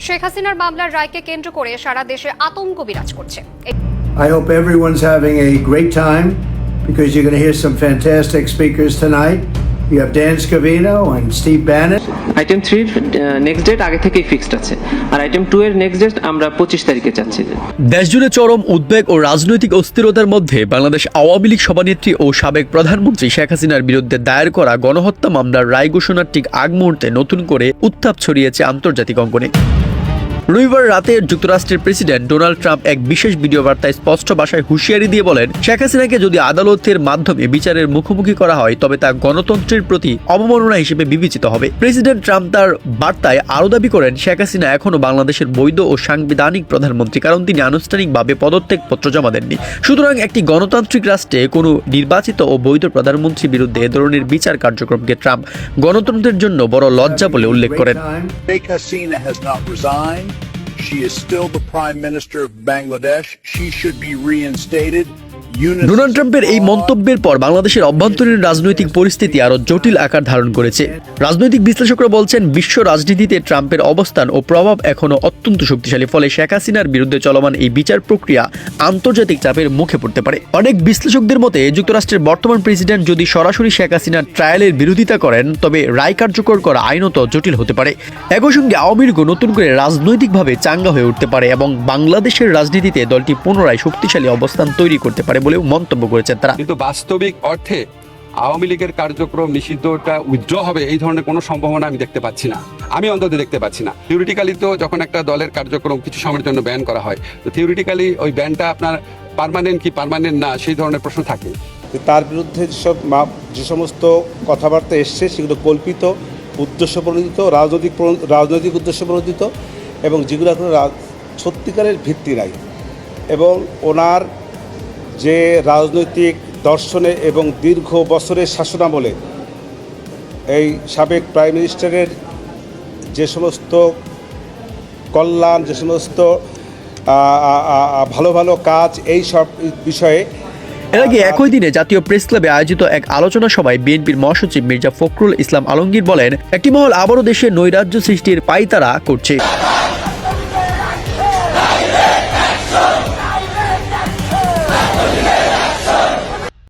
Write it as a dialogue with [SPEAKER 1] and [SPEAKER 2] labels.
[SPEAKER 1] শেখ হাসিনার মামলার রায়কে কেন্দ্র করে সারা দেশে আতঙ্ক বিরাজ করছে
[SPEAKER 2] I hope everyone's having a great time because you're going to hear some fantastic speakers tonight. You have Dan Scavino and Steve Bannon.
[SPEAKER 3] Item থ্রির নেক্সট ডেট আগে থেকেই ফিক্সড আছে আর আইটেম টু এর নেক্সট ডেট আমরা পঁচিশ তারিখে চাচ্ছি
[SPEAKER 4] দেশজুড়ে চরম উদ্বেগ ও রাজনৈতিক অস্থিরতার মধ্যে বাংলাদেশ আওয়ামী লীগ সভানেত্রী ও সাবেক প্রধানমন্ত্রী শেখ হাসিনার বিরুদ্ধে দায়ের করা গণহত্যা মামলার রায় ঘোষণার ঠিক আগ মুহূর্তে নতুন করে উত্তাপ ছড়িয়েছে আন্তর্জাতিক অঙ্গনে রবিবার রাতে যুক্তরাষ্ট্রের প্রেসিডেন্ট ডোনাল্ড ট্রাম্প এক বিশেষ ভিডিও বার্তায় স্পষ্ট ভাষায় হুঁশিয়ারি দিয়ে বলেন শেখ হাসিনাকে যদি আদালতের মাধ্যমে বিচারের মুখোমুখি করা হয় তবে তা গণতন্ত্রের প্রতি অবমাননা হিসেবে বিবেচিত হবে প্রেসিডেন্ট ট্রাম্প তার বার্তায় আরও দাবি করেন শেখ হাসিনা এখনও বাংলাদেশের বৈধ ও সাংবিধানিক প্রধানমন্ত্রী কারণ তিনি আনুষ্ঠানিকভাবে পদত্যাগপত্র জমা দেননি সুতরাং একটি গণতান্ত্রিক রাষ্ট্রে কোনো নির্বাচিত ও বৈধ প্রধানমন্ত্রীর বিরুদ্ধে এ ধরনের বিচার কার্যক্রমকে ট্রাম্প গণতন্ত্রের জন্য বড় লজ্জা বলে উল্লেখ করেন
[SPEAKER 5] She is still the Prime Minister of Bangladesh. She should be reinstated.
[SPEAKER 4] Donald ট্রাম্পের এই মন্তব্যের পর বাংলাদেশের অভ্যন্তরীণ রাজনৈতিক পরিস্থিতি আরও জটিল আকার ধারণ করেছে। রাজনৈতিক বিশ্লেষকরা বলছেন বিশ্ব রাজনীতিতে ট্রাম্পের অবস্থান ও প্রভাব এখনও অত্যন্ত শক্তিশালী ফলে শেখ হাসিনার বিরুদ্ধে চলমান এই বিচার প্রক্রিয়া আন্তর্জাতিক চাপের মুখে পড়তে পারে। অনেক বিশ্লেষকদের মতে যুক্তরাষ্ট্রের বর্তমান প্রেসিডেন্ট যদি সরাসরি শেখ হাসিনার ট্রায়ালের বিরোধিতা করেন তবে রায় কার্যকর করা আইনত জটিল হতে পারে। একই সঙ্গে আওয়ামী লীগও নতুন করে রাজনৈতিকভাবে চাঙ্গা হয়ে উঠতে পারে এবং বাংলাদেশের রাজনীতিতে দলটি পুনরায় শক্তিশালী অবস্থান তৈরি করতে পারে বলেও মন্তব্য করেছেন তারা।
[SPEAKER 6] কিন্তু বাস্তবিক অর্থে আওয়ামী লীগের কার্যক্রম নিষিদ্ধটা উইথড্র হবে এই ধরনের কোনো সম্ভাবনা আমি দেখতে পাচ্ছি না। আমি অন্তত দেখতে পাচ্ছি না। থিওরিটিক্যালি তো যখন একটা দলের কার্যক্রম কিছু সময়ের জন্য ব্যান করা হয় তো থিওরিটিক্যালি ওই ব্যানটা আপনার পারমানেন্ট কি পারমানেন্ট না সেই ধরনের প্রশ্ন থাকে।
[SPEAKER 7] তার বিরুদ্ধে যেসব মা- যে সমস্ত কথাবার্তা এসছে সেগুলো কল্পিত উদ্দেশ্য প্রণোদিত রাজনৈতিক রাজনৈতিক উদ্দেশ্য প্রণোদিত এবং যেগুলো রা- সত্যিকারের ভিত্তি নাই। এবং ওনার যে রাজনৈতিক দর্শনে এবং দীর্ঘ বছরের শাসনামলে এই সাবেক প্রাইম মিনিস্টারের যে সমস্ত কল্যাণ যে সমস্ত ভালো ভালো কাজ এই সব বিষয়ে
[SPEAKER 4] এর আগে একই দিনে জাতীয় প্রেস ক্লাবে আয়োজিত এক আলোচনা সভায় বিএনপির মহাসচিব মির্জা ফখরুল ইসলাম আলমগীর বলেন একটি মহল আবারও দেশে নৈরাজ্য সৃষ্টির পাইতারা করছে।